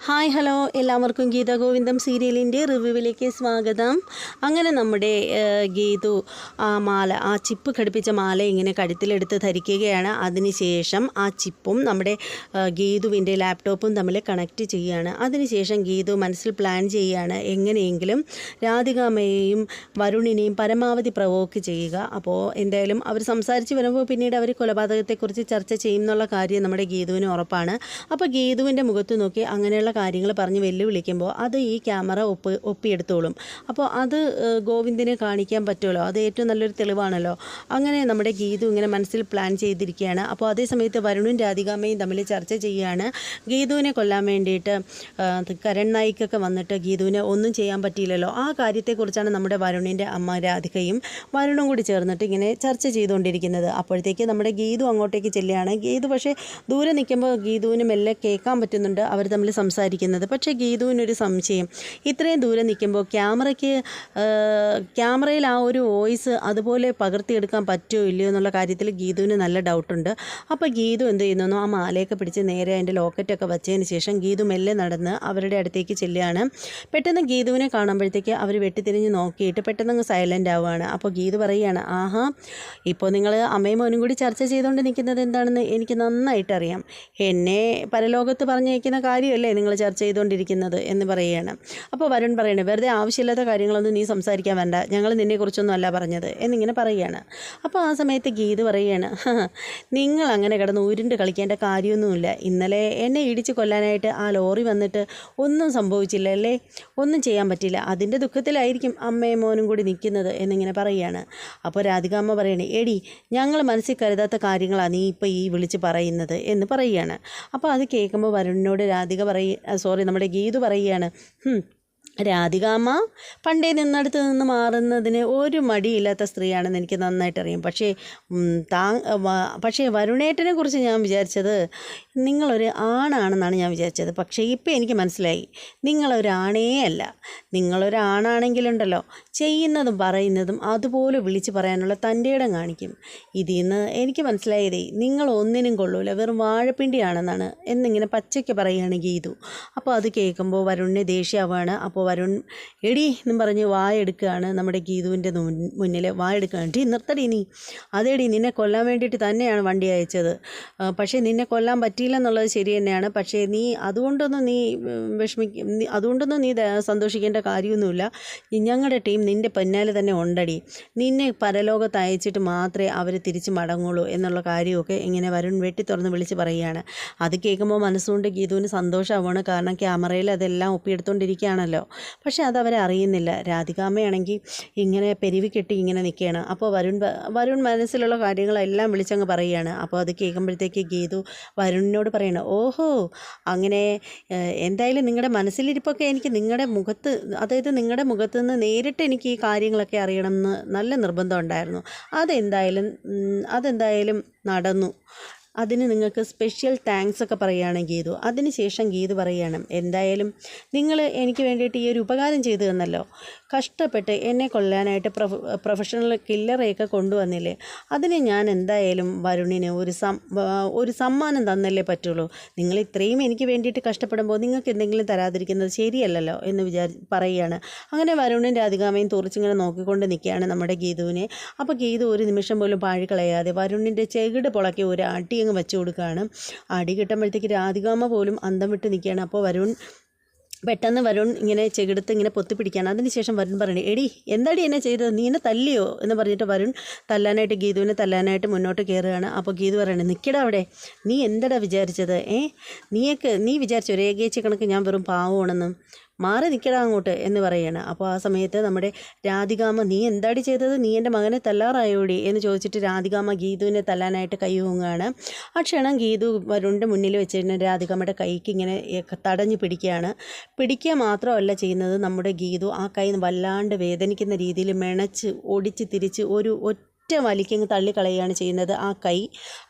Hi hello. എല്ലാവർക്കും ഗീത ഗോവിന്ദം സീരിയലിന്റെ റിവ്യൂവിലേക്ക് സ്വാഗതം. അങ്ങനെ നമ്മുടെ ഗീതു ആ മാല ആ ചിപ്പ് ഘടിപ്പിച്ച മാല ഇങ്ങനെ കഴുത്തിലെടുത്ത് ധരിക്കുകയാണ്. അതിനുശേഷം ആ ചിപ്പും നമ്മുടെ ഗീതുവിന്റെ ലാപ്ടോപ്പും തമ്മിൽ കണക്റ്റ് ചെയ്യുകയാണ്. അതിനുശേഷം ഗീതു മനസ്സിൽ പ്ലാൻ ചെയ്യുകയാണ് എങ്ങനെയെങ്കിലും രാധികാമയെയും വരുണിനെയും പരമാവധി പ്രവോക്ക് ചെയ്യുക. അപ്പോൾ എന്തായാലും അവർ സംസാരിച്ച് വരുമ്പോൾ പിന്നീട് അവർ കൊലപാതകത്തെക്കുറിച്ച് ചർച്ച ചെയ്യുന്നുള്ള കാര്യം നമ്മുടെ ഗീതുവിന് ഉറപ്പാണ്. അപ്പോൾ ഗീതുവിന്റെ മുഖത്ത് നോക്കി അങ്ങനെയുള്ള കാര്യങ്ങൾ പറഞ്ഞ് വെല്ലുവിളിക്കുമ്പോൾ അത് ഈ ക്യാമറ ഒപ്പ് ഒപ്പിയെടുത്തോളും. അപ്പോൾ അത് ഗോവിന്ദിനെ കാണിക്കാൻ പറ്റുമല്ലോ? അത് ഏറ്റവും നല്ലൊരു തെളിവാണല്ലോ? അങ്ങനെ നമ്മുടെ ഗീതു ഇങ്ങനെ മനസ്സിൽ പ്ലാൻ ചെയ്തിരിക്കുകയാണ്. അപ്പോൾ അതേ സമയത്ത് വരുണും രാധികാമ്മയും തമ്മിൽ ചർച്ച ചെയ്യുകയാണ്. ഗീതുവിനെ കൊല്ലാൻ വേണ്ടിയിട്ട് കരൺ നായിക്കൊക്കെ വന്നിട്ട് ഗീതുവിനെ ഒന്നും ചെയ്യാൻ പറ്റിയില്ലല്ലോ. ആ കാര്യത്തെക്കുറിച്ചാണ് നമ്മുടെ വരുണിന്റെ അമ്മ രാധികയും വരുണും കൂടി ചേർന്നിട്ട് ഇങ്ങനെ ചർച്ച ചെയ്തുകൊണ്ടിരിക്കുന്നത്. അപ്പോഴത്തേക്ക് നമ്മുടെ ഗീതു അങ്ങോട്ടേക്ക് ചെല്ലുകയാണ്. ഗീതു പക്ഷേ ദൂരെ നിൽക്കുമ്പോൾ ഗീതുവിന് മെല്ലെ കേൾക്കാൻ പറ്റുന്നുണ്ട്. അവർ തമ്മിൽ സംസാരിക്കുന്നത്. പക്ഷേ ഗീതുവിനൊരു സംശയം. ഇത്രയും ദൂരെ നിൽക്കുമ്പോൾ ക്യാമറയ്ക്ക് ക്യാമറയിൽ ആ ഒരു വോയിസ് അതുപോലെ പകർത്തിയെടുക്കാൻ പറ്റുമോ ഇല്ലയോ എന്നുള്ള കാര്യത്തിൽ ഗീതുവിന് നല്ല ഡൗട്ടുണ്ട്. അപ്പോൾ ഗീതു എന്ത് ചെയ്യുന്നു? ആ മാലയൊക്കെ പിടിച്ച് നേരെ അതിന്റെ ലോക്കറ്റൊക്കെ വെച്ചതിന് ശേഷം ഗീതു മെല്ലെ നടന്ന് അവരുടെ അടുത്തേക്ക് ചെല്ലുകയാണ്. പെട്ടെന്ന് ഗീതുവിനെ കാണുമ്പോഴത്തേക്ക് അവർ വെട്ടിത്തിരിഞ്ഞ് നോക്കിയിട്ട് പെട്ടെന്ന് അങ്ങ് സൈലന്റ് ആവുകയാണ്. അപ്പോൾ ഗീതു പറയുകയാണ് ആഹാ ഇപ്പോൾ നിങ്ങൾ അമ്മയും മോനും കൂടി ചർച്ച ചെയ്തുകൊണ്ട് നിൽക്കുന്നത് എന്താണെന്ന് എനിക്ക് നന്നായിട്ട് അറിയാം എന്നെ പരലോകത്ത് പറഞ്ഞയക്കുന്ന കാര്യമല്ലേ നിങ്ങൾ ചർച്ച ചെയ്തുകൊണ്ടിരിക്കുന്നത് എന്ന് പറയുകയാണ്. അപ്പോൾ വരുൺ പറയണേ വെറുതെ ആവശ്യമില്ലാത്ത കാര്യങ്ങളൊന്നും നീ സംസാരിക്കാൻ വേണ്ട. ഞങ്ങൾ നിന്നെക്കുറിച്ചൊന്നും അല്ല പറഞ്ഞത്. എന്നിങ്ങനെ പറയുകയാണ്. അപ്പോൾ ആ സമയത്ത് ഗീത് പറയുകയാണ് നിങ്ങൾ അങ്ങനെ കിടന്ന് ഉരുണ്ട് കളിക്കേണ്ട കാര്യമൊന്നുമില്ല. ഇന്നലെ എന്നെ ഇടിച്ച് കൊല്ലാനായിട്ട് ആ ലോറി വന്നിട്ട് ഒന്നും സംഭവിച്ചില്ല അല്ലേ? ഒന്നും ചെയ്യാൻ പറ്റില്ല. അതിന്റെ ദുഃഖത്തിലായിരിക്കും അമ്മയും മോനും കൂടി നിൽക്കുന്നത് എന്നിങ്ങനെ പറയുകയാണ്. അപ്പോൾ രാധിക അമ്മ പറയണേ എടി ഞങ്ങൾ മനസ്സിൽ കരുതാത്ത കാര്യങ്ങളാണ് നീ ഇപ്പോൾ ഈ വിളിച്ച് പറയുന്നത് എന്ന് പറയുകയാണ്. അപ്പോൾ അത് കേൾക്കുമ്പോൾ വരുണിനോട് രാധിക പറയ സോറി നമ്മുടെ ഗീതു പറയുകയാണ് "ഹും, രാധികാമ്മ പണ്ടേ നിന്നടുത്ത് നിന്ന് മാറുന്നതിന് ഒരു മടിയില്ലാത്ത സ്ത്രീയാണെന്ന് എനിക്ക് നന്നായിട്ട് അറിയാം പക്ഷേ താ പക്ഷേ വരുണേട്ടനെ കുറിച്ച് ഞാൻ വിചാരിച്ചത് നിങ്ങളൊരു ആണാണെന്നാണ് ഞാൻ വിചാരിച്ചത്. പക്ഷേ ഇപ്പോൾ എനിക്ക് മനസ്സിലായി. നിങ്ങളൊരാണേ അല്ല. നിങ്ങളൊരാണാണെങ്കിലുണ്ടല്ലോ ചെയ്യുന്നതും പറയുന്നതും അതുപോലെ വിളിച്ച് പറയാനുള്ള തന്റെ ഇടം കാണിക്കും. ഇതിൽ നിന്ന് എനിക്ക് മനസ്സിലായതേ നിങ്ങൾ ഒന്നിനും കൊള്ളൂല. വെറും വാഴപ്പിണ്ടിയാണെന്നാണ്. എന്നിങ്ങനെ പച്ചയ്ക്ക് പറയുകയാണ് ഗീതു അപ്പോൾ അത് കേൾക്കുമ്പോൾ വരുണിനെ ദേഷ്യമാവാണ് അപ്പോൾ വരുൺ എടി എന്നും പറഞ്ഞ് വായെടുക്കുകയാണ് നമ്മുടെ ഗീതുവിന്റെ മുന്നിൽ വായെടുക്കുകയാണ് ടീ നിർത്തടി നീ. അതേടി നിന്നെ കൊല്ലാൻ വേണ്ടിയിട്ട് തന്നെയാണ് വണ്ടി അയച്ചത്. പക്ഷേ നിന്നെ കൊല്ലാൻ പറ്റിയില്ല എന്നുള്ളത് ശരി തന്നെയാണ്. പക്ഷേ നീ അതുകൊണ്ടൊന്നും നീ വിഷമിക്ക അതുകൊണ്ടൊന്നും നീ സന്തോഷിക്കേണ്ട കാര്യമൊന്നുമില്ല. ഞങ്ങളുടെ ടീം നിന്റെ പിന്നാലെ തന്നെ ഉണ്ടടി. നിന്നെ പരലോകത്ത് അയച്ചിട്ട് മാത്രമേ അവർ തിരിച്ച് മടങ്ങുള്ളൂ എന്നുള്ള കാര്യമൊക്കെ ഇങ്ങനെ വരുൺ വെട്ടി തുറന്ന് വിളിച്ച് പറയുകയാണ്. അത് കേൾക്കുമ്പോൾ മനസ്സുകൊണ്ട് ഗീതുവിന് സന്തോഷമാവുകയാണ്. കാരണം ക്യാമറയിൽ അതെല്ലാം ഒപ്പിയെടുത്തുകൊണ്ടിരിക്കുകയാണല്ലോ. പക്ഷേ അത് അവരെ അറിയുന്നില്ല. രാധികാമ്മയാണെങ്കിൽ ഇങ്ങനെ പെരുവി കെട്ടി ഇങ്ങനെ നിൽക്കുകയാണ്. അപ്പോൾ വരുൺ വരുൺ മനസ്സിലുള്ള കാര്യങ്ങളെല്ലാം വിളിച്ചങ്ങ് പറയുകയാണ്. അപ്പോൾ അത് കേൾക്കുമ്പോഴത്തേക്ക് ഗീതു വരുണിനോട് പറയണം ഓഹോ അങ്ങനെ എന്തായാലും നിങ്ങളുടെ മനസ്സിലിരിപ്പൊക്കെ എനിക്ക് നിങ്ങളുടെ മുഖത്ത് അതായത് നിങ്ങളുടെ മുഖത്ത് നിന്ന് നേരിട്ട് എനിക്ക് ഈ കാര്യങ്ങളൊക്കെ അറിയണം എന്ന് നല്ല നിർബന്ധം ഉണ്ടായിരുന്നു. അതെന്തായാലും അതെന്തായാലും നടന്നു. അതിന് നിങ്ങൾക്ക് സ്പെഷ്യൽ താങ്ക്സ് ഒക്കെ പറയുകയാണ് ഗീതു. അതിനുശേഷം ഗീതു പറയുകയാണ് എന്തായാലും നിങ്ങൾ എനിക്ക് വേണ്ടിയിട്ട് ഈ ഒരു ഉപകാരം ചെയ്തു തന്നല്ലോ. കഷ്ടപ്പെട്ട് എന്നെ കൊല്ലാനായിട്ട് പ്രൊഫ പ്രൊഫഷണൽ കില്ലറെയൊക്കെ കൊണ്ടുവന്നില്ലേ? അതിന് ഞാൻ എന്തായാലും വരുണിന് ഒരു സം ഒരു സമ്മാനം തന്നല്ലേ പറ്റുള്ളൂ. നിങ്ങൾ ഇത്രയും എനിക്ക് വേണ്ടിയിട്ട് കഷ്ടപ്പെടുമ്പോൾ നിങ്ങൾക്ക് എന്തെങ്കിലും തരാതിരിക്കുന്നത് ശരിയല്ലല്ലോ എന്ന് വിചാരി പറയുകയാണ്. അങ്ങനെ വരുണിന്റെ അധികാമയും തുറച്ചിങ്ങനെ നോക്കിക്കൊണ്ട് നിൽക്കുകയാണ് നമ്മുടെ ഗീതുവിനെ. അപ്പോൾ ഗീതു ഒരു നിമിഷം പോലും പാഴിക്കളയാതെ വരുണിന്റെ ചെകിട് പുളക്കി ഒരു അടി അങ്ങ് വെച്ചു കൊടുക്കുകയാണ്. അടി കിട്ടുമ്പോഴത്തേക്ക് രാധികാമ പോലും അന്തം വിട്ട് നിൽക്കുകയാണ്. അപ്പോൾ വരുൺ പെട്ടെന്ന് വരുൺ ഇങ്ങനെ ചെകിടുത്ത് ഇങ്ങനെ പൊത്തിപ്പിടിക്കുകയാണ് അതിനുശേഷം വരുൺ പറയണേ എടി എന്താടി എന്നെ ചെയ്തത്? നീ എന്നെ തല്ലിയോ? എന്ന് പറഞ്ഞിട്ട് വരുൺ തല്ലാനായിട്ട് ഗീതുവിനെ തല്ലാനായിട്ട് മുന്നോട്ട് കയറുകയാണ് അപ്പോൾ ഗീതു പറയണേ നിൽക്കടാ അവിടെ. നീ എന്തടാ വിചാരിച്ചത്? ഏ? നീയൊക്കെ നീ വിചാരിച്ചോ രേഖയിച്ച കണക്ക് ഞാൻ വെറും പാവമാണെന്ന് മാറി നിൽക്കടാ അങ്ങോട്ട് എന്ന് പറയുകയാണ് അപ്പോൾ ആ സമയത്ത് നമ്മുടെ രാധികാമ നീ എന്താടി ചെയ്തത്? നീ എന്റെ മകനെ തല്ലാറായോടി? എന്ന് ചോദിച്ചിട്ട് രാധികാമ ഗീതുവിനെ തല്ലാനായിട്ട് കൈ ഊങ്ങുകയാണ് ആ ക്ഷണം ഗീതു വരുണിന്റെ മുന്നിൽ വെച്ചിരുന്ന രാധികാമ്മയുടെ കൈക്ക് ഇങ്ങനെ തടഞ്ഞു പിടിക്കുകയാണ്. പിടിക്കുക മാത്രമല്ല ചെയ്യുന്നത് നമ്മുടെ ഗീതു ആ കൈ വല്ലാണ്ട് വേദനിക്കുന്ന രീതിയിൽ മെണച്ച് ഒടിച്ച് തിരിച്ച് ഒരു ഒറ്റ ഒറ്റ വലിക്കങ്ങ് തള്ളിക്കളയുകയാണ് ചെയ്യുന്നത്. ആ കൈ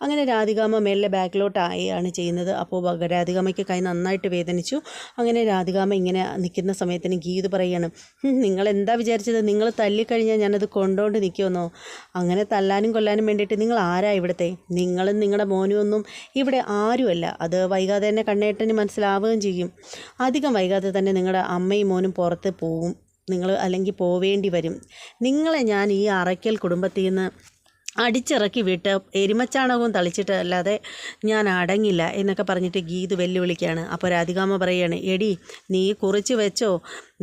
അങ്ങനെ രാധികാമ്മ മെല്ലെ ബാക്കിലോട്ടായാണ് ചെയ്യുന്നത്. അപ്പോൾ രാധികാമയ്ക്ക് കൈ നന്നായിട്ട് വേദനിച്ചു. അങ്ങനെ രാധികാമ്മ ഇങ്ങനെ നിൽക്കുന്ന സമയത്തിന് ഗീത് പറയുകയാണ് നിങ്ങൾ എന്താ വിചാരിച്ചത്? നിങ്ങൾ തല്ലിക്കഴിഞ്ഞാൽ ഞാനത് കൊണ്ടുകൊണ്ട് നിൽക്കുമെന്നോ? അങ്ങനെ തല്ലാനും കൊല്ലാനും വേണ്ടിയിട്ട് നിങ്ങൾ ആരാ ഇവിടുത്തെ? നിങ്ങളും നിങ്ങളുടെ മോനും ഒന്നും ഇവിടെ ആരുമല്ല. അത് വൈകാതെ തന്നെ കണ്ണേട്ടന് മനസ്സിലാവുകയും ചെയ്യും. അധികം വൈകാതെ തന്നെ നിങ്ങളുടെ അമ്മയും മോനും പുറത്ത് പോവും. നിങ്ങൾ അല്ലെങ്കിൽ പോവേണ്ടി വരും. നിങ്ങളെ ഞാൻ ഈ അറയ്ക്കൽ കുടുംബത്തിൽ നിന്ന് അടിച്ചിറക്കി വിട്ട് എരുമച്ചാണകവും തളിച്ചിട്ട് അല്ലാതെ ഞാൻ അടങ്ങില്ല എന്നൊക്കെ പറഞ്ഞിട്ട് ഗീത് വെല്ലുവിളിക്കുകയാണ്. അപ്പോൾ രാധികാമ്മ പറയുകയാണ് എടി നീ കുറിച്ച് വെച്ചോ?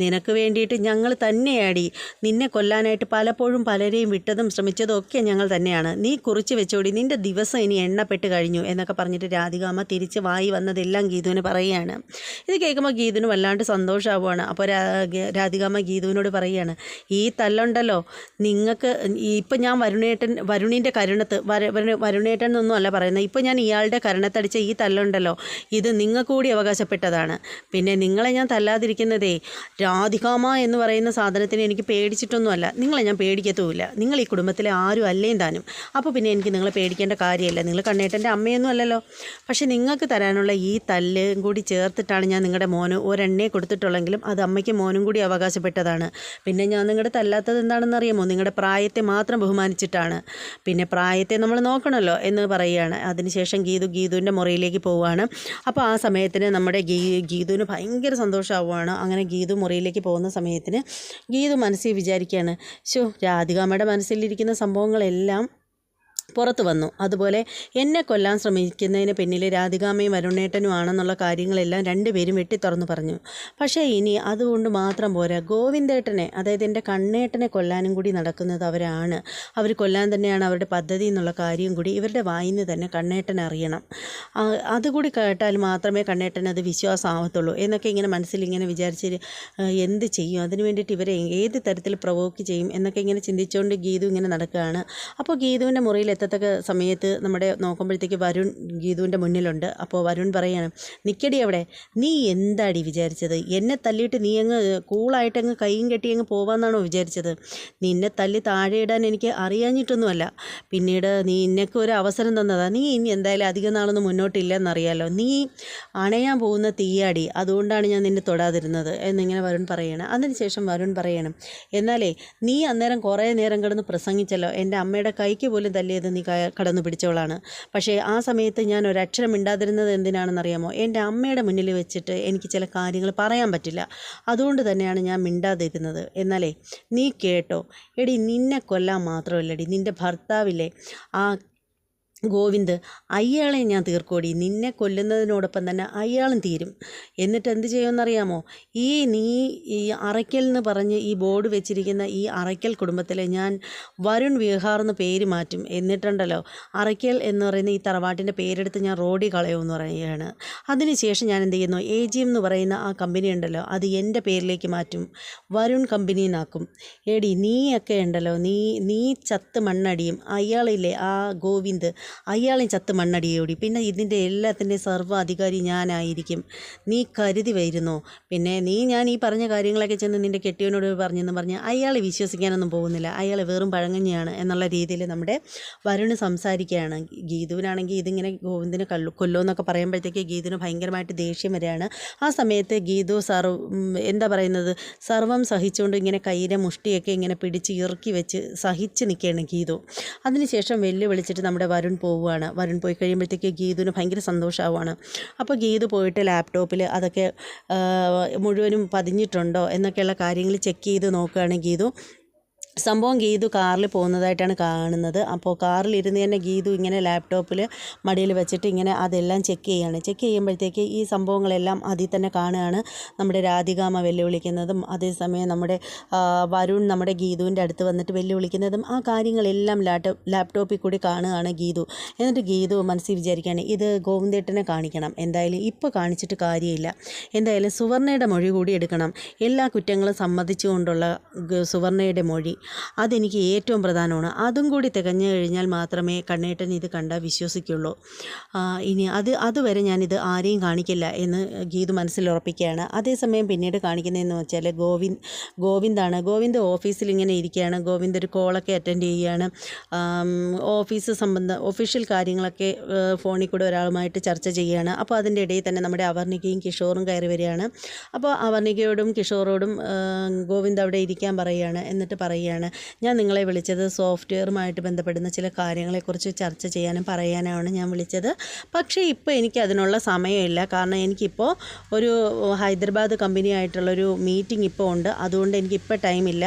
നിനക്ക് വേണ്ടിയിട്ട് ഞങ്ങൾ തന്നെയാടി. നിന്നെ കൊല്ലാനായിട്ട് പലപ്പോഴും പലരെയും വിട്ടതും ശ്രമിച്ചതും ഒക്കെ ഞങ്ങൾ തന്നെയാണ്. നീ കുറിച്ച് വെച്ചോടി. നിന്റെ ദിവസം ഇനി എണ്ണപ്പെട്ട് കഴിഞ്ഞു എന്നൊക്കെ പറഞ്ഞിട്ട് രാധികാമ്മ തിരിച്ച് വായി വന്നതെല്ലാം ഗീതുവിന് പറയുകയാണ്. ഇത് കേൾക്കുമ്പോൾ ഗീതുവിന് വല്ലാണ്ട് സന്തോഷമാവുകയാണ്. അപ്പോൾ രാധികാമ രാധികാമ്മ ഗീതുവിനോട് പറയുകയാണ് ഈ തല്ലുണ്ടല്ലോ. നിങ്ങൾക്ക് ഇപ്പം ഞാൻ വരുണേട്ടൻ വരുണിന്റെ കരുണത്ത് വര വരുണേട്ടൻ എന്നൊന്നും അല്ല പറയുന്നത്. ഇപ്പം ഞാൻ ഇയാളുടെ കരുണത്തടിച്ച ഈ തല്ലുണ്ടല്ലോ. ഇത് നിങ്ങൾക്ക് കൂടി അവകാശപ്പെട്ടതാണ്. പിന്നെ നിങ്ങളെ ഞാൻ തല്ലാതിരിക്കുന്നതേ രാധികാമ എന്ന് പറയുന്ന സാധനത്തിന് എനിക്ക് പേടിച്ചിട്ടൊന്നുമല്ല. നിങ്ങളെ ഞാൻ പേടിക്കത്തുമില്ല. നിങ്ങൾ ഈ കുടുംബത്തിലെ ആരും അല്ലേ താനും. അപ്പോൾ പിന്നെ എനിക്ക് നിങ്ങളെ പേടിക്കേണ്ട കാര്യമില്ല. നിങ്ങൾ കണ്ണേട്ടന്റെ അമ്മയൊന്നും അല്ലല്ലോ. പക്ഷേ നിങ്ങൾക്ക് തരാനുള്ള ഈ തല്ലും കൂടി ചേർത്തിട്ടാണ് ഞാൻ നിങ്ങളുടെ മോന് ഒരെണ്ണേ കൊടുത്തിട്ടുള്ളെങ്കിലും അത് അമ്മയ്ക്ക് മോനും കൂടി അവകാശപ്പെട്ടതാണ്. പിന്നെ ഞാൻ നിങ്ങളുടെ തല്ലാത്തത് എന്താണെന്ന് അറിയാമോ? നിങ്ങളുടെ പ്രായത്തെ മാത്രം ബഹുമാനിച്ചിട്ടാണ്. പിന്നെ പ്രായത്തെ നമ്മൾ നോക്കണമല്ലോ എന്ന് പറയുകയാണ്. അതിനുശേഷം ഗീതു ഗീതുവിന്റെ മുറിയിലേക്ക് പോവുകയാണ്. അപ്പോൾ ആ സമയത്തിന് നമ്മുടെ ഗീ ഗീതുവിന് ഭയങ്കര സന്തോഷമാവുകയാണ്. അങ്ങനെ ഗീതു മുറിയിലേക്ക് പോകുന്ന സമയത്തിന് ഗീതു മനസ്സിൽ വിചാരിക്കുകയാണ് ശോ രാധികാമ്മയുടെ മനസ്സിലിരിക്കുന്ന സംഭവങ്ങളെല്ലാം പുറത്തു വന്നു. അതുപോലെ എന്നെ കൊല്ലാൻ ശ്രമിക്കുന്നതിന് പിന്നിൽ രാധികാമയും വരുണേട്ടനും ആണെന്നുള്ള കാര്യങ്ങളെല്ലാം രണ്ടുപേരും വെട്ടിത്തുറന്നു പറഞ്ഞു. പക്ഷേ ഇനി അതുകൊണ്ട് മാത്രം പോരാ. ഗോവിന്ദേട്ടനെ അതായത് എന്റെ കണ്ണേട്ടനെ കൊല്ലാനും കൂടി നടക്കുന്നത് അവരാണ്. അവർ കൊല്ലാൻ തന്നെയാണ് അവരുടെ പദ്ധതി എന്നുള്ള കാര്യം കൂടി ഇവരുടെ വായിന്ന് തന്നെ കണ്ണേട്ടൻ അറിയണം. അതുകൂടി കേട്ടാൽ മാത്രമേ കണ്ണേട്ടൻ അത് വിശ്വാസമാവത്തുള്ളൂ എന്നൊക്കെ ഇങ്ങനെ മനസ്സിൽ ഇങ്ങനെ വിചാരിച്ച് എന്ത് ചെയ്യും? അതിന് വേണ്ടിയിട്ട് ഇവരെ ഏത് തരത്തിൽ പ്രവോക്ക് ചെയ്യും എന്നൊക്കെ ഇങ്ങനെ ചിന്തിച്ചുകൊണ്ട് ഗീതു ഇങ്ങനെ നടക്കുകയാണ്. അപ്പോൾ ഗീതുവിന്റെ മുറിയിൽ എത്തത്തക്ക സമയത്ത് നമ്മുടെ നോക്കുമ്പോഴത്തേക്ക് വരുൺ ഗീതുവിന്റെ മുന്നിലുണ്ട്. അപ്പോൾ വരുൺ പറയാണ് നിൽക്കടി അവിടെ നീ എന്താടി വിചാരിച്ചത്? എന്നെ തല്ലിയിട്ട് നീ അങ്ങ് കൂളായിട്ട് അങ്ങ് കൈയും കെട്ടി അങ്ങ് പോവാന്നാണോ വിചാരിച്ചത്? നിന്നെ തല്ലി താഴെ ഇടാൻ എനിക്ക് അറിയാഞ്ഞിട്ടൊന്നുമല്ല. പിന്നീട് നീ നിനക്ക് ഒരു അവസരം തന്നതാണ് നീ ഇനി എന്തായാലും അധികം നാളൊന്നും മുന്നോട്ടില്ലെന്നറിയാലോ. നീ അണയാൻ പോകുന്ന തീയാടി അതുകൊണ്ടാണ് ഞാൻ നിന്നെ തൊടാതിരുന്നത്. എന്നിങ്ങനെ വരുൺ പറയണം. അതിനുശേഷം വരുൺ പറയണം എന്നാലേ നീ അന്നേരം കുറേ നേരം കിടന്ന് പ്രസംഗിച്ചല്ലോ. എന്റെ അമ്മയുടെ കൈക്ക് പോലും തല്ലിയത് നീ കടന്നു പിടിച്ചവളാണ്. പക്ഷേ ആ സമയത്ത് ഞാൻ ഒരക്ഷരം മിണ്ടാതിരുന്നത് എന്തിനാണെന്നറിയാമോ? എന്റെ അമ്മയുടെ മുന്നിൽ വെച്ചിട്ട് എനിക്ക് ചില കാര്യങ്ങൾ പറയാൻ പറ്റില്ല. അതുകൊണ്ട് തന്നെയാണ് ഞാൻ മിണ്ടാതിരുന്നത്. എന്നാലേ നീ കേട്ടോ എടി നിന്നെ കൊല്ലാൻ മാത്രമല്ലടി നിന്റെ ഭർത്താവില്ലേ ആ ഗോവിന്ദ് അയാളെ ഞാൻ തീർക്കോടി. നിന്നെ കൊല്ലുന്നതിനോടൊപ്പം തന്നെ അയാളും തീരും. എന്നിട്ട് എന്ത് ചെയ്യുമെന്നറിയാമോ? ഈ നീ ഈ അറയ്ക്കൽ എന്ന് പറഞ്ഞ് ഈ ബോർഡ് വെച്ചിരിക്കുന്ന ഈ അറയ്ക്കൽ കുടുംബത്തിലെ ഞാൻ വരുൺ വിഹാർ എന്ന് പേര് മാറ്റും. എന്നിട്ടുണ്ടല്ലോ അറയ്ക്കൽ എന്ന് പറയുന്ന ഈ തറവാട്ടിന്റെ പേരെടുത്ത് ഞാൻ റോഡിൽ കളയുമെന്ന് പറയുകയാണ്. അതിനുശേഷം ഞാൻ എന്ത് ചെയ്യുന്നു? എ ജി എം എന്ന് പറയുന്ന ആ കമ്പനി ഉണ്ടല്ലോ അത് എന്റെ പേരിലേക്ക് മാറ്റും. വരുൺ കമ്പനി എന്നാക്കും. എടി നീയൊക്കെ ഉണ്ടല്ലോ നീ നീ ചത്ത് മണ്ണടിയും. അയാളില്ലേ ആ ഗോവിന്ദ് അയാളെയും ചത്ത് മണ്ണടിയോടി. പിന്നെ ഇതിന്റെ എല്ലാത്തിന്റെയും സർവ അധികാരി ഞാനായിരിക്കും. നീ കരുതി വരുന്നു പിന്നെ നീ ഞാൻ ഈ പറഞ്ഞ കാര്യങ്ങളൊക്കെ ചെന്ന് നിന്റെ കെട്ടിയവനോട് പറഞ്ഞെന്ന് പറഞ്ഞ് അയാളെ വിശ്വസിക്കാനൊന്നും പോകുന്നില്ല. അയാൾ വെറും പഴങ്ങഞ്ഞയാണ് എന്നുള്ള രീതിയിൽ നമ്മുടെ വരുണ് സംസാരിക്കുകയാണ്. ഗീതുവിനാണെങ്കിൽ ഇതിങ്ങനെ ഗോവിന്ദിനെ കല്ലു കൊല്ലുമെന്നൊക്കെ പറയുമ്പോഴത്തേക്ക് ഗീതുവിന് ഭയങ്കരമായിട്ട് ദേഷ്യം വരികയാണ്. ആ സമയത്ത് ഗീതു സർവ് എന്താ പറയുന്നത്? സർവം സഹിച്ചുകൊണ്ട് ഇങ്ങനെ കയ്യിലെ മുഷ്ടിയൊക്കെ ഇങ്ങനെ പിടിച്ച് ഇറുക്കി വെച്ച് സഹിച്ച് നിൽക്കുകയാണ് ഗീതു. അതിനുശേഷം വെല്ലുവിളിച്ചിട്ട് നമ്മുടെ വരുൺ പോവുകയാണ്. വരുൺ പോയി കഴിയുമ്പോഴത്തേക്ക് ഗീതുവിന് ഭയങ്കര സന്തോഷമാവുകയാണ്. അപ്പോൾ ഗീതു പോയിട്ട് ലാപ്ടോപ്പിൽ അതൊക്കെ മുഴുവനും പതിഞ്ഞിട്ടുണ്ടോ എന്നൊക്കെയുള്ള കാര്യങ്ങൾ ചെക്ക് ചെയ്ത് നോക്കുകയാണ് ഗീതു. സംഭവം ഗീതു കാറിൽ പോകുന്നതായിട്ടാണ് കാണുന്നത്. അപ്പോൾ കാറിൽ കാറിലിരുന്ന് തന്നെ ഗീതു ഇങ്ങനെ ലാപ്ടോപ്പിൽ മടിയിൽ വെച്ചിട്ട് ഇങ്ങനെ അതെല്ലാം ചെക്ക് ചെയ്യാണ്. ചെക്ക് ചെയ്യുമ്പോഴത്തേക്ക് ഈ സംഭവങ്ങളെല്ലാം അതിൽ തന്നെ കാണുകയാണ്. നമ്മുടെ രാധികാമ വെല്ലുവിളിക്കുന്നതും അതേസമയം നമ്മുടെ വരുൺ നമ്മുടെ ഗീതുവിന്റെ അടുത്ത് വന്നിട്ട് വെല്ലുവിളിക്കുന്നതും ആ കാര്യങ്ങളെല്ലാം ലാപ്ടോ ലാപ്ടോപ്പിൽ കൂടി കാണുകയാണ് ഗീതു. എന്നിട്ട് ഗീതു മനസ്സിൽ വിചാരിക്കുകയാണ് ഇത് ഗോവിന്ദേട്ടനെ കാണിക്കണം. എന്തായാലും ഇപ്പോൾ കാണിച്ചിട്ട് കാര്യമില്ല. എന്തായാലും സുവർണയുടെ മൊഴി കൂടി എടുക്കണം. എല്ലാ കുറ്റങ്ങളും സമ്മതിച്ചുകൊണ്ടുള്ള സുവർണയുടെ മൊഴി. അതെനിക്ക് ഏറ്റവും പ്രധാനമാണ്. അതും കൂടി തികഞ്ഞു കഴിഞ്ഞാൽ മാത്രമേ കണ്ണേട്ടൻ ഇത് കണ്ടാൽ വിശ്വസിക്കുള്ളൂ. ഇനി അത് അതുവരെ ഞാനിത് ആരെയും കാണിക്കില്ല എന്ന് ഗീതു മനസ്സിലുറപ്പിക്കുകയാണ്. അതേസമയം പിന്നീട് കാണിക്കുന്നതെന്ന് വെച്ചാൽ ഗോവിന്ദ് ഗോവിന്ദാണ്. ഗോവിന്ദ് ഓഫീസിൽ ഇങ്ങനെ ഇരിക്കുകയാണ്. ഗോവിന്ദ് ഒരു കോളൊക്കെ അറ്റൻഡ് ചെയ്യുകയാണ്. ഓഫീസ് സംബന്ധ ഒഫീഷ്യൽ കാര്യങ്ങളൊക്കെ ഫോണിൽ കൂടെ ഒരാളുമായിട്ട് ചർച്ച ചെയ്യുകയാണ്. അപ്പോൾ അതിന്റെ ഇടയിൽ തന്നെ നമ്മുടെ അവർണികയും കിഷോറും കയറി വരികയാണ്. അപ്പോൾ അവർണികയോടും കിഷോറോടും ഗോവിന്ദ് അവിടെ ഇരിക്കാൻ പറയുകയാണ്. എന്നിട്ട് പറയുകയാണ് ഞാൻ നിങ്ങളെ വിളിച്ചത് സോഫ്റ്റ്വെയറുമായിട്ട് ബന്ധപ്പെടുന്ന ചില കാര്യങ്ങളെക്കുറിച്ച് ചർച്ച ചെയ്യാനും പറയാനാണ് ഞാൻ വിളിച്ചത്. പക്ഷേ ഇപ്പോൾ എനിക്ക് അതിനുള്ള സമയമില്ല. കാരണം എനിക്കിപ്പോൾ ഒരു ഹൈദരാബാദ് കമ്പനിയായിട്ടുള്ളൊരു മീറ്റിംഗ് ഇപ്പോൾ ഉണ്ട്. അതുകൊണ്ട് എനിക്കിപ്പോൾ ടൈമില്ല.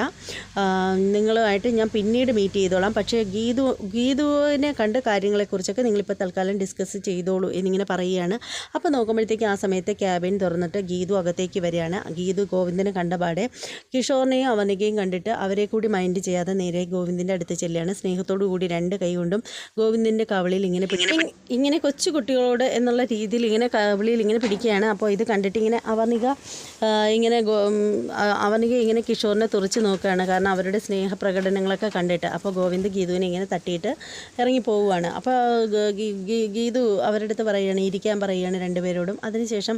നിങ്ങളുമായിട്ട് ഞാൻ പിന്നീട് മീറ്റ് ചെയ്തോളാം. പക്ഷേ ഗീതു ഗീതുവിനെ കണ്ട് കാര്യങ്ങളെക്കുറിച്ചൊക്കെ നിങ്ങളിപ്പോൾ തൽക്കാലം ഡിസ്കസ് ചെയ്തോളൂ എന്നിങ്ങനെ പറയുകയാണ്. അപ്പോൾ നോക്കുമ്പോഴത്തേക്ക് ആ സമയത്ത് ക്യാബിൻ തുറന്നിട്ട് ഗീതു അകത്തേക്ക് വരികയാണ്. ഗീതു ഗോവിന്ദനെ കണ്ടപാടെ കിഷോറിനെയും അവനികയും കണ്ടിട്ട് അവരെ കൂടി മൈൻഡ് ചെയ്യാതെ നേരെ ഗോവിന്ദിന്റെ അടുത്ത് ചെല്ലുകയാണ്. സ്നേഹത്തോടു കൂടി രണ്ട് കൈ കൊണ്ടും ഗോവിന്ദിന്റെ കവളിൽ ഇങ്ങനെ പിടിക്കും ഇങ്ങനെ കൊച്ചു കുട്ടികളോട് എന്നുള്ള രീതിയിൽ ഇങ്ങനെ കവളിയിൽ ഇങ്ങനെ പിടിക്കുകയാണ്. അപ്പോൾ ഇത് കണ്ടിട്ട് ഇങ്ങനെ അവർണിക ഇങ്ങനെ അവർണിക ഇങ്ങനെ കിഷോറിനെ തുറച്ച് നോക്കുകയാണ്. കാരണം അവരുടെ സ്നേഹ പ്രകടനങ്ങളൊക്കെ കണ്ടിട്ട് അപ്പോൾ ഗോവിന്ദ് ഗീതുവിനെ ഇങ്ങനെ തട്ടിയിട്ട് ഇറങ്ങി പോവുകയാണ്. അപ്പോൾ ഗീതു അവരുടെ അടുത്ത് പറയുകയാണ് ഇരിക്കാൻ പറയുകയാണ് രണ്ടുപേരോടും അതിനുശേഷം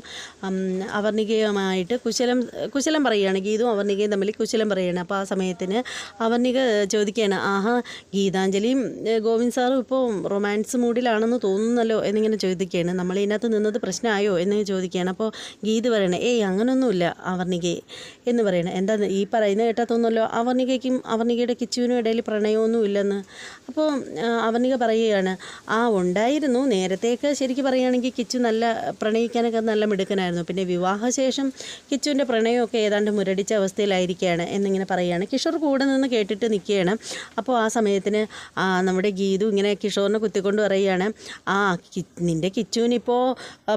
അവർണികയുമായിട്ട് കുശലം കുശലം പറയുകയാണ്. ഗീതും അവർണികയും തമ്മിൽ കുശലം പറയുകയാണ്. അപ്പോൾ ആ സമയത്തിന് അവർണിക ചോദിക്കുകയാണ് ആഹാ ഗീതാഞ്ജലിയും ഗോവിന്ദ് സാറും ഇപ്പോൾ റൊമാൻസ് മൂഡിലാണെന്ന് തോന്നുന്നല്ലോ എന്നിങ്ങനെ ചോദിക്കുകയാണ്. നമ്മൾ ഇതിനകത്ത് നിന്നത് പ്രശ്നമായോ? എന്ന് ചോദിക്കുകയാണ്. അപ്പോൾ ഗീത് പറയണേ ഏയ് അങ്ങനൊന്നുമില്ല അവർണികയെ എന്ന് പറയണേ. എന്താ ഈ പറയുന്ന കേട്ടാൽ തോന്നുമല്ലോ അവർണികയ്ക്കും അവർണികയുടെ കിച്ചുവിനും ഇടയിൽ പ്രണയമൊന്നും ഇല്ലെന്ന്. അപ്പോൾ അവർണിക പറയുകയാണ് ആ ഉണ്ടായിരുന്നു. നേരത്തേക്ക് ശരിക്ക് പറയുകയാണെങ്കിൽ കിച്ചു നല്ല പ്രണയിക്കാനൊക്കെ നല്ല മിടുക്കനായിരുന്നു. പിന്നെ വിവാഹശേഷം കിച്ചുവിന്റെ പ്രണയമൊക്കെ ഏതാണ്ട് മുരടിച്ച അവസ്ഥയിലായിരിക്കുകയാണ് എന്നിങ്ങനെ പറയുകയാണ്. കിഷോർ കൂടെ നിന്ന് കേട്ടിട്ട് നിൽക്കുകയാണ്. അപ്പോൾ ആ സമയത്തിന് നമ്മുടെ ഗീതു ഇങ്ങനെ കിഷോറിനെ കുത്തിക്കൊണ്ട് പറയുകയാണ് ആ നിന്റെ കിച്ചുവിനിപ്പോൾ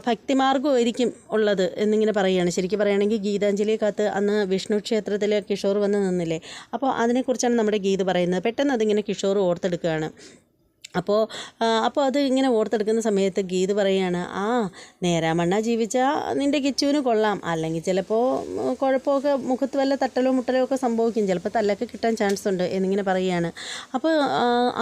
ഭക്തിമാർഗമായിരിക്കും ഉള്ളത് എന്നിങ്ങനെ പറയുകയാണ്. ശരിക്കും പറയുകയാണെങ്കിൽ ഗീതാഞ്ജലി കാത്ത് അന്ന് വിഷ്ണു ക്ഷേത്രത്തിൽ കിഷോർ വന്ന് നിന്നില്ലേ? അപ്പോൾ അതിനെക്കുറിച്ചാണ് നമ്മുടെ ഗീത് പറയുന്നത്. പെട്ടെന്ന് അതിങ്ങനെ കിഷോർ ഓർത്തെടുക്കുകയാണ്. അപ്പോൾ അപ്പോൾ അത് ഇങ്ങനെ ഓർത്തെടുക്കുന്ന സമയത്ത് ഗീത് പറയുകയാണ് ആ നേരാമണ്ണ ജീവിച്ചാൽ നിന്റെ കിച്ചുവിന് കൊള്ളാം. അല്ലെങ്കിൽ ചിലപ്പോൾ കുഴപ്പമൊക്കെ മുഖത്ത് വല്ല തട്ടലോ മുട്ടലോ ഒക്കെ സംഭവിക്കും. ചിലപ്പോൾ തല്ലൊക്കെ കിട്ടാൻ ചാൻസ് ഉണ്ട് എന്നിങ്ങനെ പറയുകയാണ് അപ്പോൾ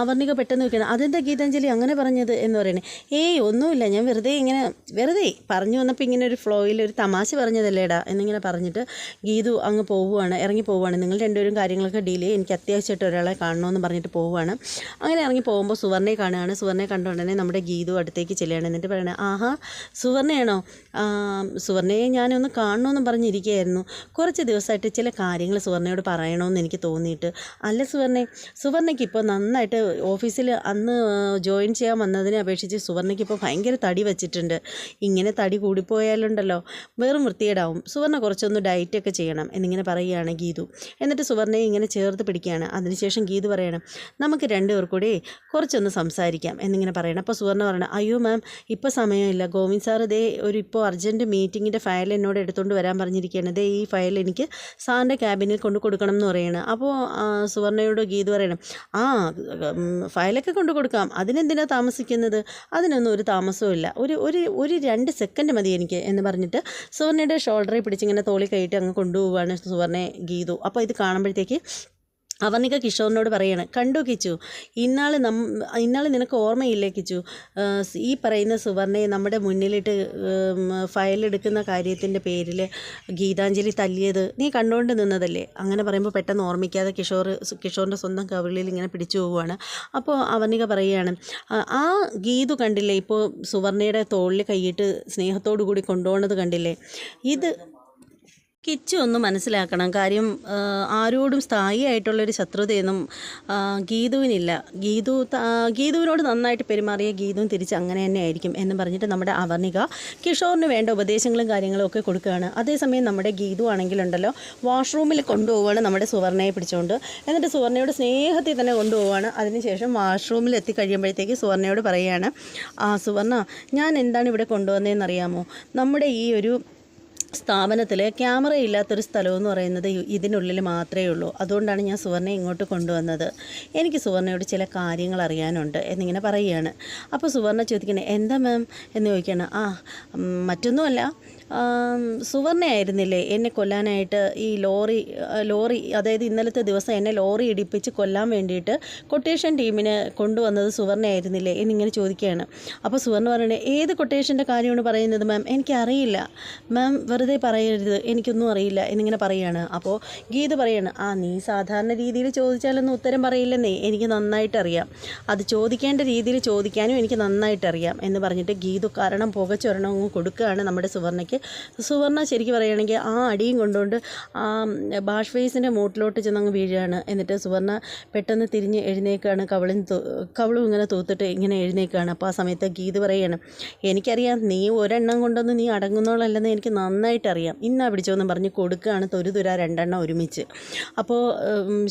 അവർണിക പെട്ടെന്ന് നോക്കുകയാണ് അതെന്താ ഗീതാഞ്ജലി അങ്ങനെ പറഞ്ഞത്? എന്ന് പറയണേ ഏയ് ഒന്നുമില്ല. ഞാൻ വെറുതെ ഇങ്ങനെ വെറുതെ പറഞ്ഞു വന്നപ്പോൾ ഇങ്ങനെ ഒരു ഫ്ലോയിൽ ഒരു തമാശ പറഞ്ഞതല്ലേടാ? എന്നിങ്ങനെ പറഞ്ഞിട്ട് ഗീതു അങ്ങ് പോവുകയാണ് ഇറങ്ങി പോവുകയാണ് നിങ്ങൾ രണ്ടുപേരും കാര്യങ്ങളൊക്കെ ഡീൽ ചെയ്യും. എനിക്ക് അത്യാവശ്യമായിട്ട് ഒരാളെ കാണണമെന്ന് പറഞ്ഞിട്ട് പോവുകയാണ് അങ്ങനെ ഇറങ്ങി പോകുമ്പോൾ സുവർണയെ കാണുകയാണ്. സുവർണയെ കണ്ട ഉടനെ നമ്മുടെ ഗീതു അടുത്തേക്ക് ചെല്ലുകയാണ്. എന്നിട്ട് പറയണേ ആഹാ സുവർണയാണോ? സുവർണയെ ഞാനൊന്ന് കാണണമെന്ന് പറഞ്ഞിരിക്കുകയായിരുന്നു. കുറച്ച് ദിവസമായിട്ട് ചില കാര്യങ്ങൾ സുവർണയോട് പറയണമെന്ന് എനിക്ക് തോന്നിയിട്ട്. അല്ല സുവർണെ സുവർണയ്ക്ക് ഇപ്പോൾ നന്നായിട്ട് ഓഫീസിൽ അന്ന് ജോയിൻ ചെയ്യാൻ വന്നതിനെ അപേക്ഷിച്ച് സുവർണയ്ക്ക് ഇപ്പോൾ ഭയങ്കര തടി വച്ചിട്ടുണ്ട്. ഇങ്ങനെ തടി കൂടിപ്പോയാലുണ്ടല്ലോ വെറും വൃത്തികേടാവും. സുവർണ കുറച്ചൊന്ന് ഡയറ്റൊക്കെ ചെയ്യണം എന്നിങ്ങനെ പറയുകയാണ് ഗീതു. എന്നിട്ട് സുവർണയെ ഇങ്ങനെ ചേർത്ത് പിടിക്കുകയാണ്. അതിനുശേഷം ഗീതു പറയണം നമുക്ക് രണ്ടുപേർ കൂടി കുറച്ചൊന്ന് സംസാരിക്കാം. എന്നിങ്ങനെ പറയണം. അപ്പോൾ സുവർണ പറയണം അയ്യോ മാം ഇപ്പോൾ സമയമില്ല. ഗോവിന്ദ് സാർ ദേ ഒരു ഇപ്പോൾ അർജന്റ് മീറ്റിങ്ങിന്റെ ഫയൽ എന്നോട് എടുത്തുകൊണ്ട് വരാൻ പറഞ്ഞിരിക്കുകയാണ് ദേ ഈ ഫയൽ എനിക്ക് സാറിന്റെ ക്യാബിനിൽ കൊണ്ട് കൊടുക്കണം എന്ന് പറയണം. അപ്പോൾ സുവർണയോട് ഗീത് പറയണം ആ ഫയലൊക്കെ കൊണ്ട് കൊടുക്കാം. അതിനെന്തിനാണ് താമസിക്കുന്നത്? അതിനൊന്നും ഒരു താമസവും ഇല്ല. ഒരു ഒരു ഒരു രണ്ട് സെക്കൻഡ് മതി എനിക്ക് എന്ന് പറഞ്ഞിട്ട് സുവർണയുടെ ഷോൾഡറിൽ പിടിച്ചിങ്ങനെ തോളി കൈയിട്ട് അങ്ങ് കൊണ്ടുപോവുകയാണ് സുവർണയെ ഗീതു. അപ്പോൾ ഇത് കാണുമ്പോഴത്തേക്ക് അവർണിക കിഷോറിനോട് പറയാണ് കണ്ടു കിച്ചു ഇന്നാൾ നം ഇന്നാൾ നിനക്ക് ഓർമ്മയില്ലേ കിച്ചു? ഈ പറയുന്ന സുവർണയെ നമ്മുടെ മുന്നിലിട്ട് ഫയലെടുക്കുന്ന കാര്യത്തിന്റെ പേരിൽ ഗീതാഞ്ജലി തല്ലിയത് നീ കണ്ടുകൊണ്ട് നിന്നതല്ലേ? അങ്ങനെ പറയുമ്പോൾ പെട്ടെന്ന് ഓർമ്മിക്കാതെ കിഷോർ കിഷോറിന്റെ സ്വന്തം കവിളിൽ ഇങ്ങനെ പിടിച്ചു പോവുകയാണ് അപ്പോൾ അവർണിക പറയുകയാണ് "ആ, ആ ഗീതു കണ്ടില്ലേ? ഇപ്പോൾ സുവർണയുടെ തോളിൽ കൈയിട്ട് സ്നേഹത്തോടു കൂടി കൊണ്ടുപോകുന്നത് കണ്ടില്ലേ? ഇത് കിച്ചു ഒന്ന് മനസ്സിലാക്കണം. കാര്യം ആരോടും സ്ഥായിയായിട്ടുള്ളൊരു ശത്രുതയൊന്നും ഗീതുവിനില്ല. ഗീതു ഗീതുവിനോട് നന്നായിട്ട് പെരുമാറിയ ഗീതുവും തിരിച്ച് അങ്ങനെ തന്നെ ആയിരിക്കും എന്ന് പറഞ്ഞിട്ട് നമ്മുടെ അവർണിക കിഷോറിന് വേണ്ട ഉപദേശങ്ങളും കാര്യങ്ങളും ഒക്കെ കൊടുക്കുകയാണ്. അതേസമയം നമ്മുടെ ഗീതു ആണെങ്കിലുണ്ടല്ലോ വാഷ്റൂമിൽ കൊണ്ടുപോവുകയാണ് നമ്മുടെ സുവർണയെ പിടിച്ചുകൊണ്ട് എന്നിട്ട് സുവർണയോട് സ്നേഹത്തിൽ തന്നെ കൊണ്ടുപോവുകയാണ്. അതിനുശേഷം വാഷ്റൂമിൽ എത്തിക്കഴിയുമ്പോഴത്തേക്ക് സുവർണയോട് പറയുകയാണ് ആ സുവർണ ഞാൻ എന്താണ് ഇവിടെ കൊണ്ടുവന്നതെന്ന് അറിയാമോ നമ്മുടെ ഈ ഒരു സ്ഥാപനത്തിൽ ക്യാമറ ഇല്ലാത്തൊരു സ്ഥലമെന്ന് പറയുന്നത് ഇതിനുള്ളിൽ മാത്രമേ ഉള്ളൂ. അതുകൊണ്ടാണ് ഞാൻ സുവർണയെ ഇങ്ങോട്ട് കൊണ്ടുവന്നത്. എനിക്ക് സുവർണയോട് ചില കാര്യങ്ങൾ അറിയാനുണ്ട് എന്നിങ്ങനെ പറയുകയാണ്. അപ്പോൾ സുവർണ ചോദിക്കണേ എന്താ മാം? എന്ന് ചോദിക്കുകയാണ്. ആ മറ്റൊന്നുമല്ല. സുവർണയായിരുന്നില്ലേ എന്നെ കൊല്ലാനായിട്ട് ഈ ലോറി ലോറി അതായത് ഇന്നലത്തെ ദിവസം എന്നെ ലോറി ഇടിപ്പിച്ച് കൊല്ലാൻ വേണ്ടിയിട്ട് കൊട്ടേഷൻ ടീമിന് കൊണ്ടുവന്നത് സുവർണയായിരുന്നില്ലേ എന്നിങ്ങനെ ചോദിക്കുകയാണ്. അപ്പോൾ സുവർണ പറയണേ ഏത് കൊട്ടേഷന്റെ കാര്യമാണ് പറയുന്നത് മാം? എനിക്കറിയില്ല. മാം വെറുതെ പറയരുത്. എനിക്കൊന്നും അറിയില്ല. എന്നിങ്ങനെ പറയുകയാണ്. അപ്പോൾ ഗീത പറയാണ് ആ നീ സാധാരണ രീതിയിൽ ചോദിച്ചാലൊന്നും ഉത്തരം പറയില്ലെന്നേ. എനിക്ക് നന്നായിട്ട് അറിയാം. അത് ചോദിക്കേണ്ട രീതിയിൽ ചോദിക്കാനും എനിക്ക് നന്നായിട്ട് അറിയാം. എന്ന് പറഞ്ഞിട്ട് ഗീതു കാരണം പുകച്ചൊരണം കൊടുക്കുകയാണ് നമ്മുടെ സുവർണയ്ക്ക്. സുവർണ ശരിക്കും പറയുകയാണെങ്കിൽ ആ അടിയും കൊണ്ടുകൊണ്ട് ആ ബാഷ് ഫേസിന്റെ മൂട്ടിലോട്ട് ചെന്നങ്ങ് വീഴുകയാണ്. എന്നിട്ട് സുവർണ പെട്ടെന്ന് തിരിഞ്ഞ് എഴുന്നേക്കാണ്. കവളും കവളും ഇങ്ങനെ തൂത്തിട്ട് ഇങ്ങനെ എഴുന്നേക്കാണ്. അപ്പോൾ ആ സമയത്ത് ഗീത് പറയാണ് എനിക്കറിയാം നീ ഒരെണ്ണം കൊണ്ടൊന്നും നീ അടങ്ങുന്നോളല്ലെന്ന് എനിക്ക് നന്നായിട്ട് അറിയാം ഇന്നാ പിടിച്ചോന്ന് പറഞ്ഞ് കൊടുക്കുകയാണ് തൊരു തുര രണ്ടെണ്ണം ഒരുമിച്ച്. അപ്പോൾ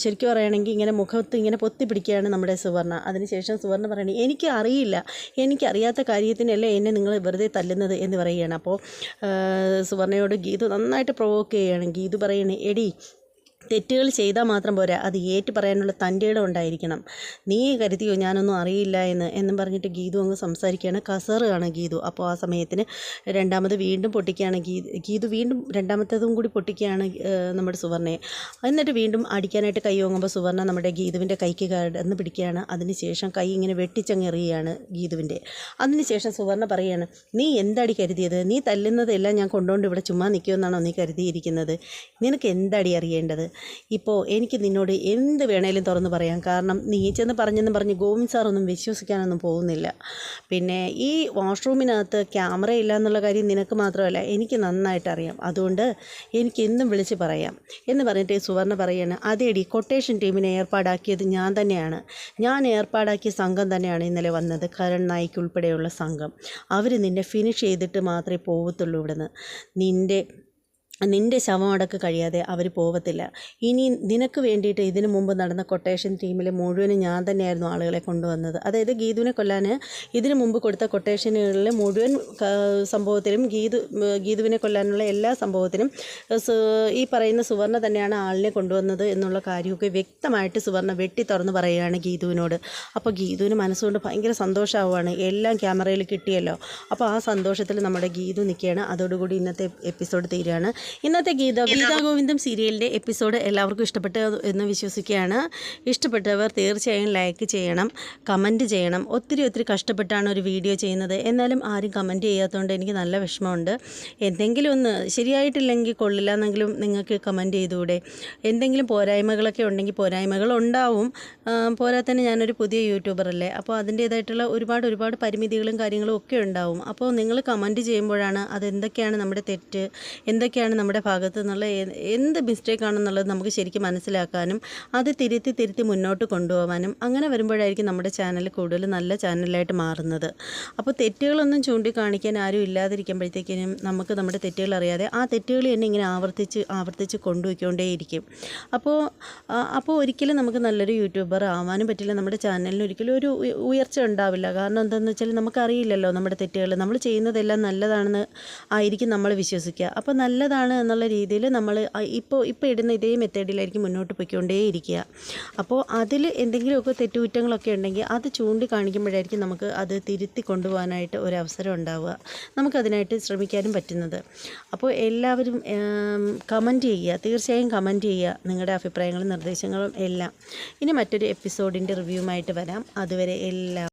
ശരിക്കും പറയുകയാണെങ്കിൽ ഇങ്ങനെ മുഖത്ത് ഇങ്ങനെ പൊത്തി പിടിക്കുകയാണ് നമ്മുടെ സുവർണ. അതിനുശേഷം സുവർണ പറയണേ എനിക്ക് അറിയില്ല എനിക്കറിയാത്ത കാര്യത്തിനല്ലേ എന്നെ നിങ്ങൾ വെറുതെ തല്ലുന്നത്? എന്ന് പറയുകയാണ്. അപ്പോൾ സുവർണയോട് ഗീതു നന്നായിട്ട് പ്രൊവോക്ക് ചെയ്യുകയാണ്. ഗീതു പറയുന്നത് എടി തെറ്റുകൾ ചെയ്താൽ മാത്രം പോരാ. അത് ഏറ്റു പറയാനുള്ള തന്റെ ഇടം ഉണ്ടായിരിക്കണം. നീ കരുതിയോ ഞാനൊന്നും അറിയില്ല എന്ന്? എന്നും പറഞ്ഞിട്ട് ഗീതു അങ്ങ് സംസാരിക്കുകയാണ്. കസറുകയാണ് ഗീതു. അപ്പോൾ ആ സമയത്തിന് രണ്ടാമത് വീണ്ടും പൊട്ടിക്കുകയാണ് ഗീതു ഗീതു വീണ്ടും രണ്ടാമത്തേതും കൂടി പൊട്ടിക്കുകയാണ് നമ്മുടെ സുവർണയെ. എന്നിട്ട് വീണ്ടും അടിക്കാനായിട്ട് കൈ ഓങ്ങുമ്പോൾ സുവർണ നമ്മുടെ ഗീതുവിന്റെ കൈക്ക് കടന്ന് പിടിക്കുകയാണ്. അതിനുശേഷം കൈ ഇങ്ങനെ വെട്ടിച്ചങ്ങെറിയുകയാണ് ഗീതുവിന്റെ. അതിനുശേഷം സുവർണ പറയുകയാണ് നീ എന്താടി കരുതിയത്? നീ തല്ലുന്നതെല്ലാം ഞാൻ കൊണ്ടുകൊണ്ട് ഇവിടെ ചുമ്മാ നിൽക്കുമെന്നാണോ നീ കരുതിയിരിക്കുന്നത്? നിനക്ക് എന്താടി അറിയേണ്ടത്? ഇപ്പോൾ എനിക്ക് നിന്നോട് എന്ത് വേണേലും തുറന്ന് പറയാം. കാരണം നീ ചെന്ന് പറഞ്ഞെന്ന് പറഞ്ഞ് ഗോവിന്ദ് സാറൊന്നും വിശ്വസിക്കാനൊന്നും പോകുന്നില്ല. പിന്നെ ഈ വാഷ്റൂമിനകത്ത് ക്യാമറ ഇല്ല എന്നുള്ള കാര്യം നിനക്ക് മാത്രമല്ല എനിക്ക് നന്നായിട്ട് അറിയാം അതുകൊണ്ട് എനിക്ക് എന്നും വിളിച്ച് പറയാം. എന്ന് പറഞ്ഞിട്ട് സുവർണ പറയാണ് അതേടി കൊട്ടേഷൻ ടീമിനെ ഏർപ്പാടാക്കിയത് ഞാൻ തന്നെയാണ്. ഞാൻ ഏർപ്പാടാക്കിയ സംഘം തന്നെയാണ് ഇന്നലെ വന്നത് കരൺ നായിക്ക് ഉൾപ്പെടെയുള്ള സംഘം. അവർ നിന്നെ ഫിനിഷ് ചെയ്തിട്ട് മാത്രമേ പോകത്തുള്ളൂ ഇവിടുന്ന്. നിന്റെ നിന്റെ ശവമടക്ക് കഴിയാതെ അവർ പോവത്തില്ല. ഇനി നിനക്ക് വേണ്ടിയിട്ട് ഇതിനു മുമ്പ് നടന്ന കൊട്ടേഷൻ ടീമിൽ മുഴുവനും ഞാൻ തന്നെയായിരുന്നു ആളുകളെ കൊണ്ടുവന്നത്. അതായത് ഗീതുവിനെ കൊല്ലാൻ ഇതിനു മുമ്പ് കൊടുത്ത കൊട്ടേഷനുകളിൽ മുഴുവൻ സംഭവത്തിലും ഗീതു ഗീതുവിനെ കൊല്ലാനുള്ള എല്ലാ സംഭവത്തിനും ഈ പറയുന്ന സുവർണ തന്നെയാണ് ആളിനെ കൊണ്ടുവന്നത് എന്നുള്ള കാര്യമൊക്കെ വ്യക്തമായിട്ട് സുവർണ വെട്ടി തുറന്ന് പറയുകയാണ് ഗീതുവിനോട്. അപ്പോൾ ഗീതുവിന് മനസ്സുകൊണ്ട് ഭയങ്കര സന്തോഷമാവുകയാണ് എല്ലാം ക്യാമറയിൽ കിട്ടിയല്ലോ. അപ്പോൾ ആ സന്തോഷത്തിൽ നമ്മുടെ ഗീതു നിൽക്കുകയാണ്. അതോടുകൂടി ഇന്നത്തെ എപ്പിസോഡ് തീരുകയാണ്. ഇന്നത്തെ ഗീത ഗീതാഗോവിന്ദം സീരിയലിന്റെ എപ്പിസോഡ് എല്ലാവർക്കും ഇഷ്ടപ്പെട്ടു എന്ന് വിശ്വസിക്കുകയാണ്. ഇഷ്ടപ്പെട്ടവർ തീർച്ചയായും ലൈക്ക് ചെയ്യണം കമന്റ് ചെയ്യണം. ഒത്തിരി ഒത്തിരി കഷ്ടപ്പെട്ടാണ് ഒരു വീഡിയോ ചെയ്യുന്നത്. എന്നാലും ആരും കമന്റ് ചെയ്യാത്തതുകൊണ്ട് എനിക്ക് നല്ല വിഷമമുണ്ട്. എന്തെങ്കിലും ഒന്ന് ശരിയായിട്ടില്ലെങ്കിൽ കൊള്ളില്ല എന്നെങ്കിലും നിങ്ങൾക്ക് കമന്റ് ചെയ്തുകൂടെ? എന്തെങ്കിലും പോരായ്മകളൊക്കെ ഉണ്ടെങ്കിൽ പോരായ്മകൾ ഉണ്ടാവും. പോരാത്തന്നെ ഞാനൊരു പുതിയ യൂട്യൂബർ അല്ലേ? അപ്പോൾ അതിന്റേതായിട്ടുള്ള ഒരുപാട് ഒരുപാട് പരിമിതികളും കാര്യങ്ങളും ഒക്കെ ഉണ്ടാവും. അപ്പോൾ നിങ്ങൾ കമന്റ് ചെയ്യുമ്പോഴാണ് അതെന്തൊക്കെയാണ് നമ്മുടെ തെറ്റ്? എന്തൊക്കെയാണ് നമ്മുടെ ഭാഗത്തു നിന്നുള്ള എന്ത് മിസ്റ്റേക്ക് ആണെന്നുള്ളത് നമുക്ക് ശരിക്കും മനസ്സിലാക്കാനും അത് തിരുത്തി തിരുത്തി മുന്നോട്ട് കൊണ്ടുപോകാനും അങ്ങനെ വരുമ്പോഴായിരിക്കും നമ്മുടെ ചാനൽ കൂടുതൽ നല്ല ചാനലായിട്ട് മാറുന്നത്. അപ്പോൾ തെറ്റുകളൊന്നും ചൂണ്ടിക്കാണിക്കാൻ ആരും ഇല്ലാതിരിക്കുമ്പോഴത്തേക്കിനും നമുക്ക് നമ്മുടെ തെറ്റുകൾ അറിയാതെ ആ തെറ്റുകൾ തന്നെ ഇങ്ങനെ ആവർത്തിച്ച് ആവർത്തിച്ച് കൊണ്ടുപോയിക്കൊണ്ടേയിരിക്കും. അപ്പോൾ അപ്പോൾ ഒരിക്കലും നമുക്ക് നല്ലൊരു യൂട്യൂബർ ആവാനും പറ്റില്ല. നമ്മുടെ ചാനലിന് ഒരിക്കലും ഒരു ഉയർച്ച ഉണ്ടാവില്ല. കാരണം എന്താണെന്ന് വെച്ചാൽ നമുക്കറിയില്ലല്ലോ നമ്മുടെ തെറ്റുകൾ. നമ്മൾ ചെയ്യുന്നതെല്ലാം നല്ലതാണെന്ന് ആയിരിക്കും നമ്മൾ വിശ്വസിക്കുക. അപ്പോൾ നല്ലതാണ് എന്നുള്ള രീതിയിൽ നമ്മൾ ഇപ്പോൾ ഇപ്പോൾ ഇടുന്ന ഇതേ മെത്തേഡിലായിരിക്കും മുന്നോട്ട് പോയിക്കൊണ്ടേയിരിക്കുക. അപ്പോൾ അതിൽ എന്തെങ്കിലുമൊക്കെ തെറ്റുകുറ്റങ്ങളൊക്കെ ഉണ്ടെങ്കിൽ അത് ചൂണ്ടിക്കാണിക്കുമ്പോഴായിരിക്കും നമുക്ക് അത് തിരുത്തി കൊണ്ടുപോകാനായിട്ട് ഒരു അവസരം ഉണ്ടാവുക. നമുക്കതിനായിട്ട് ശ്രമിക്കാനും പറ്റുന്നത്. അപ്പോൾ എല്ലാവരും കമന്റ് ചെയ്യുക. തീർച്ചയായും കമന്റ് ചെയ്യുക. നിങ്ങളുടെ അഭിപ്രായങ്ങളും നിർദ്ദേശങ്ങളും എല്ലാം. ഇനി മറ്റൊരു എപ്പിസോഡിന്റെ റിവ്യൂമായിട്ട് വരാം. അതുവരെ എല്ലാ